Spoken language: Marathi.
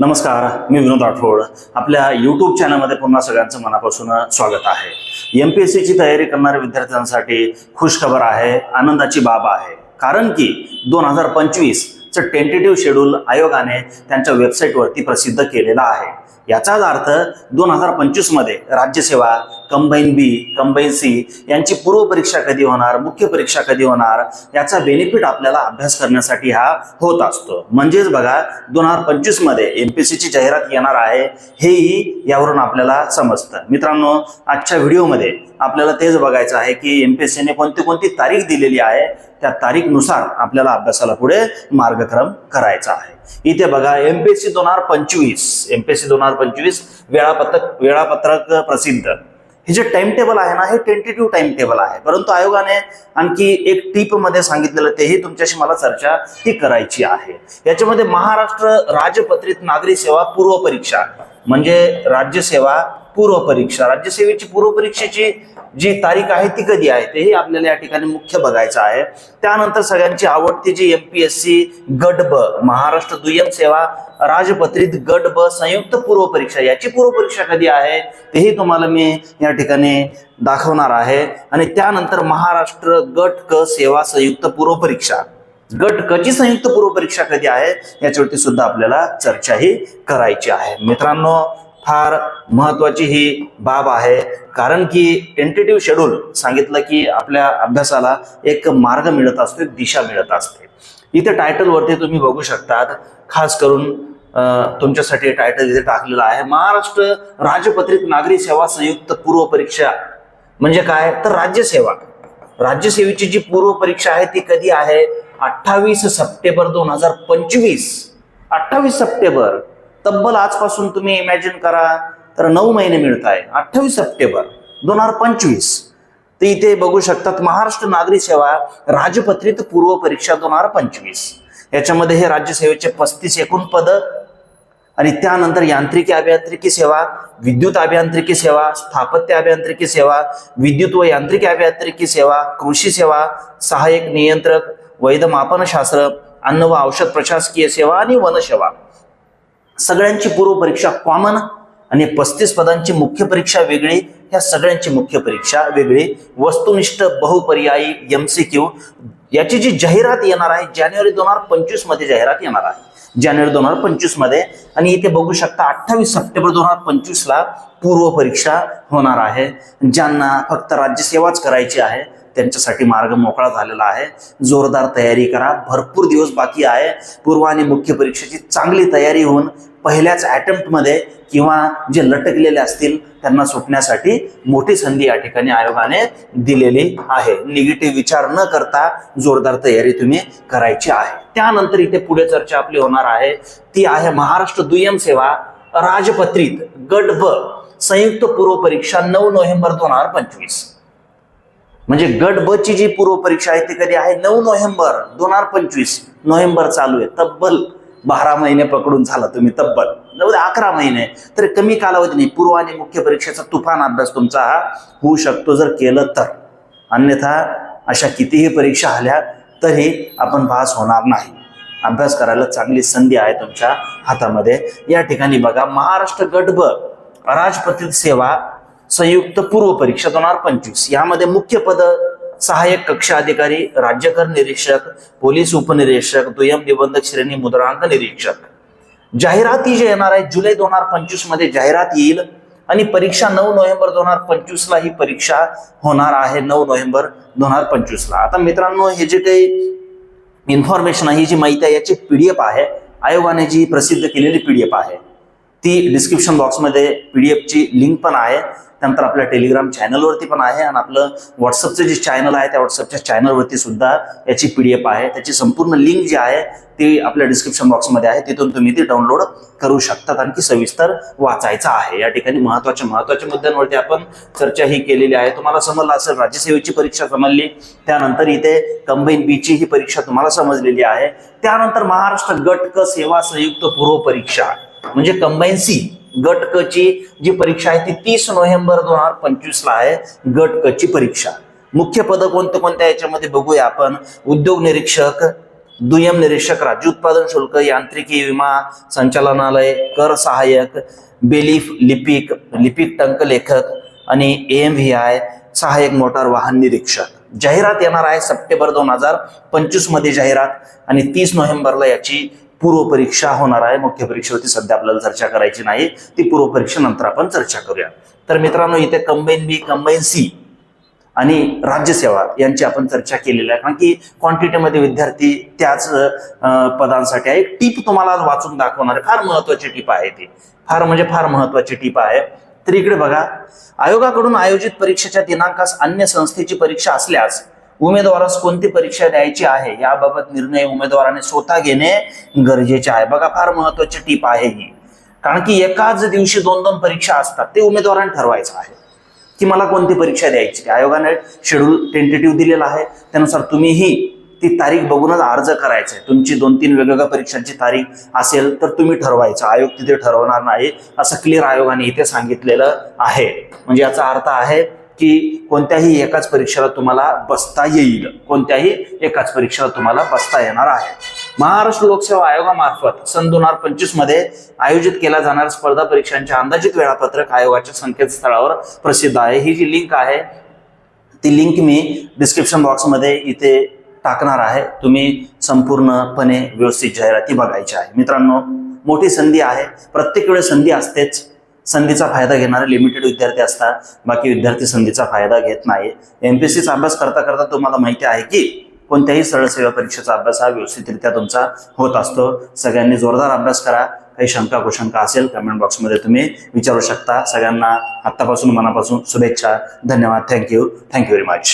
नमस्कार मी विनोद राठोड. आपल्या यूट्यूब चॅनलमध्ये पुन्हा सगळ्यांचं मनापासून स्वागत आहे. एम पी एस सीची तयारी करणाऱ्या विद्यार्थ्यांसाठी खुशखबर आहे आनंदाची बाब आहे. कारण की दोन हजार पंचवीस चं टेंटेटिव्ह शेड्यूल आयोगाने त्यांच्या वेबसाईटवरती प्रसिद्ध केलेला आहे. याचाच अर्थ दोन हजार पंचवीसमध्ये राज्यसेवा कंबाईन बी कंबाईन सी यांची पूर्व परीक्षा कधी होणार मुख्य परीक्षा कधी होणार याचा बेनिफिट आपल्याला अभ्यास करण्यासाठी हा होत असतो. म्हणजेच बघा दोन हजार पंचवीसमध्ये पंचवीस सी ची जाहिरात येणार आहे हेही यावरून आपल्याला समजतं. मित्रांनो आजच्या व्हिडिओमध्ये आपल्याला तेच बघायचं आहे की एम पी एस सीने कोणती कोणती तारीख दिलेली आहे त्या तारीखनुसार आपल्याला अभ्यासाला पुढे मार्गक्रम करायचा आहे. इथे बघा एमपीएससी दोन हजार पंचवीस एमपीएससी दोन हजार पंचवीस वेळापत्रक वेळापत्रक प्रसिद्ध. हे जे टाइम टेबल आहे ना हे टेंटेटिव्ह टाइम टेबल आहे. परंतु आयोगाने आणखी एक टीपमध्ये सांगितलेलं तेही तुमच्याशी मला चर्चा ही करायची आहे. याच्यामध्ये महाराष्ट्र राजपत्रित नागरी सेवा पूर्व परीक्षा म्हणजे राज्यसेवा पूर्व परीक्षा. राज्यसेवेची पूर्व परीक्षेची जी तारीख आहे ती कधी आहे? तेही आपल्याला या ठिकाणी मुख्य बघायचं आहे. त्यानंतर सगळ्यांची आवडती जी एम पी एस सी गट ब महाराष्ट्र दुय्यम सेवा राजपत्रित गट ब संयुक्त पूर्व परीक्षा याची पूर्व परीक्षा कधी आहे? तेही तुम्हाला मी या ठिकाणी दाखवणार आहे. आणि त्यानंतर महाराष्ट्र गट क सेवा संयुक्त पूर्व परीक्षा. गट कची संयुक्त पूर्व परीक्षा कधी आहे? याच्यावरती सुद्धा आपल्याला चर्चाही करायची आहे. मित्रांनो फार महत्वाची ही बाब आहे. कारण की टेंटेटिव्ह शेड्यूल सांगितलं की आपल्या अभ्यासाला एक मार्ग मिळत असतो दिशा मिळत असते. इथे टायटलवरती तुम्ही बघू शकतात. खास करून तुमच्यासाठी टायटल इथे टाकलेलं आहे. महाराष्ट्र राजपत्रित नागरी सेवा संयुक्त पूर्व परीक्षा. म्हणजे काय? तर राज्यसेवा राज्यसेवेची जी पूर्व परीक्षा आहे ती कधी आहे? अठ्ठावीस सप्टेंबर दोन हजार पंचवीस. अठ्ठावीस सप्टेंबर. तब्बल आजपासून तुम्ही इमॅजिन करा तर नऊ महिने मिळत आहे अठ्ठावीस सप्टेंबर दोन हजार पंचवीस. ते इथे बघू शकतात महाराष्ट्र नागरी सेवा राजपत्रित पूर्व परीक्षा दोन हजार पंचवीस. याच्यामध्ये हे राज्यसेवेचे पस्तीस एकूण पद आणि त्यानंतर यांत्रिकी अभियांत्रिकी सेवा विद्युत अभियांत्रिकी सेवा स्थापत्य अभियांत्रिकी सेवा विद्युत व यांत्रिकी अभियांत्रिकी सेवा कृषी सेवा सहाय्यक नियंत्रक वैध मापनशास्त्र अन्न व औषध प्रशासकीय सेवा आणि वनसेवा. सगळ्यांची पूर्व परीक्षा कॉमन आणि पस्तीस पदांची मुख्य परीक्षा वेगळी या सगळ्यांची मुख्य परीक्षा वेगळी. वस्तुनिष्ठ बहुपर्यायी एम सी क्यू याची जी जाहिरात येणार आहे जानेवारी दोन हजार पंचवीसमध्ये जाहिरात येणार आहे. जानेवारी दोन हजार पंचवीसमध्ये. आणि इथे बघू शकता अठ्ठावीस सप्टेंबर दोन हजार पंचवीस ला पूर्व परीक्षा होणार आहे. ज्यांना फक्त राज्यसेवाच करायची आहे त्यांच्यासाठी मार्ग मोकळा झालेला आहे. जोरदार तयारी करा. भरपूर दिवस बाकी आहे. पूर्व आणि मुख्य परीक्षेची चांगली तयारी होऊन पहिल्याच अटेम्प्टमध्ये किंवा जे लटकलेले असतील त्यांना सुटण्यासाठी मोठी संधी या ठिकाणी आयोगाने दिलेली आहे. निगेटिव्ह विचार न करता जोरदार तयारी तुम्ही करायची आहे. त्यानंतर इथे पुढे चर्चा आपली होणार आहे. ती आहे महाराष्ट्र दुय्यम सेवा राजपत्रित गट ब. संयुक्त पूर्व परीक्षा नऊ नोव्हेंबर दोन हजार पंचवीस. म्हणजे गट ब ची जी पूर्व परीक्षा आहे ती कधी आहे? नऊ नोव्हेंबर दोन हजार पंचवीस. नोव्हेंबर चालू आहे. तब्बल बारा महिने पकडून झाला तुम्ही तब्बल. जाऊ अकरा महिने. तर कमी कालावधी नाही. पूर्व आणि मुख्य परीक्षेचा तुफान अभ्यास तुमचा हा होऊ शकतो जर केलं तर. अन्यथा अशा कितीही परीक्षा आल्या तरी आपण पास होणार नाही. अभ्यास करायला चांगली संधी आहे तुमच्या हातामध्ये. या ठिकाणी बघा महाराष्ट्र गट ब सेवा संयुक्त पूर्व परीक्षा दोन हजार पंचवीस. यामध्ये मुख्य पद सहाय्यक कक्षा अधिकारी राज्यकर निरीक्षक पोलीस उपनिरीक्षक दुय्यम निबंधक श्रेणी मुद्रांक निरीक्षक. जाहिराती जे येणार आहे जुलै दोन हजार पंचवीसमध्ये जाहिरात येईल आणि परीक्षा नऊ नोव्हेंबर दोन हजार पंचवीस ला ही परीक्षा होणार आहे नऊ नोव्हेंबर दोन हजार पंचवीस ला. आता मित्रांनो हे जे काही इन्फॉर्मेशन आहे ही जी माहिती आहे याची पीडीएफ आहे. आयोगाने जी प्रसिद्ध केलेली पीडीएफ आहे. ती डिस्क्रिप्शन बॉक्समध्ये पीडीएफची लिंक पण आहे. त्यानंतर आपल्या टेलिग्राम चॅनलवरती पण आहे आणि आपलं व्हॉट्सअपचं जे चॅनल आहे त्या व्हॉट्सअपच्या चॅनलवरती सुद्धा याची पी डी एफ आहे. त्याची संपूर्ण लिंक जी आहे ती आपल्या डिस्क्रिप्शन बॉक्समध्ये आहे. तिथून तुम्ही ती डाउनलोड करू शकतात आणखी सविस्तर वाचायचं आहे. या ठिकाणी महत्त्वाच्या महत्त्वाच्या मुद्द्यांवरती आपण चर्चा ही केलेली आहे. तुम्हाला समजलं असेल राज्यसेवेची परीक्षा समजली त्यानंतर इथे कंबाईन बी ची ही परीक्षा तुम्हाला समजलेली आहे. त्यानंतर महाराष्ट्र गट क सेवा संयुक्त पूर्व परीक्षा. म्हणजे कंबाईन सी गट क ची जी परीक्षा आहे ती तीस नोव्हेंबर दोन हजार पंचवीस ला आहे गट क ची परीक्षा. मुख्य पद कोणते कोणत्या याच्यामध्ये बघूया आपण? उद्योग निरीक्षक दुय्यम निरीक्षक राज्य उत्पादन शुल्क यांत्रिकी विमा संचालनालय कर सहाय्यक बेलीफ लिपिक लिपिक टंक लेखक आणि एम व्ही आय सहाय्यक मोटार वाहन निरीक्षक. जाहिरात येणार आहे सप्टेंबर दोन हजार पंचवीसमध्ये जाहिरात आणि तीस नोव्हेंबरला याची पूर्व परीक्षा होणार आहे. मुख्य परीक्षेवरती सध्या आपल्याला चर्चा करायची नाही. ती पूर्व परीक्षेनंतर आपण चर्चा करूया. तर मित्रांनो इथे कंबाईन बी कंबाईन सी आणि राज्यसेवा यांची आपण चर्चा केलेली आहे. कारण की क्वांटिटीमध्ये विद्यार्थी त्याच पदांसाठी आहे. एक टीप तुम्हाला आज वाचून दाखवणार आहे. फार महत्वाची टीप आहे ती. फार म्हणजे फार महत्वाची टीप आहे. तर इकडे बघा. आयोगाकडून आयोजित परीक्षेच्या दिनांकास अन्य संस्थेची परीक्षा असल्यास उमेदवारास कोणती परीक्षा द्यायची आहे याबाबत निर्णय उमेदवाराने स्वतः घेणे गरजेचे आहे. बघा फार महत्वाची टीप आहे ही. कारण की एकाच दिवशी दोन दोन परीक्षा असतात ते उमेदवाराने ठरवायचं आहे. की मला कोणती परीक्षा द्यायची आयोगाने शेड्यूल टेंटेटिव्ह दिलेला आहे. त्यानुसार तुम्हीही ती तारीख बघूनच अर्ज करायचा. आहे तुमची दोन तीन वेगवेगळ्या परीक्षांची तारीख असेल तर तुम्ही ठरवायचं. आयोग तिथे ठरवणार नाही असं क्लिअर आयोगाने इथे सांगितलेलं आहे. म्हणजे याचा अर्थ आहे की कोणत्याही एकाच परीक्षेला तुम्हाला बसता येईल. कोणत्याही एकाच परीक्षेला तुम्हाला बसता येणार आहे. महाराष्ट्र लोकसेवा आयोगामार्फत सन दोन हजार पंचवीसमध्ये आयोजित केल्या जाणाऱ्या स्पर्धा परीक्षांचे अंदाजित वेळापत्रक आयोगाच्या संकेतस्थळावर प्रसिद्ध आहे. ही जी लिंक आहे ती लिंक मी डिस्क्रिप्शन बॉक्समध्ये इथे टाकणार आहे. तुम्ही संपूर्णपणे व्यवस्थित जाहिराती बघायच्या आहे. मित्रांनो मोठी संधी आहे. प्रत्येक वेळेस संधी असतेच. संधीचा फायदा घेणारे लिमिटेड विद्यार्थी असतात. बाकी विद्यार्थी संधीचा फायदा घेत नाही. एमपीएससीचा अभ्यास करता करता तुम्हाला माहिती आहे की कोणत्याही सरळ सेवा परीक्षेचा अभ्यास हा व्यवस्थितरित्या तुमचा होत असतो. सगळ्यांनी जोरदार अभ्यास करा. काही शंका कुशंका असेल कमेंट बॉक्समध्ये तुम्ही विचारू शकता. सगळ्यांना आत्तापासून मनापासून शुभेच्छा. धन्यवाद. Thank you thank you very much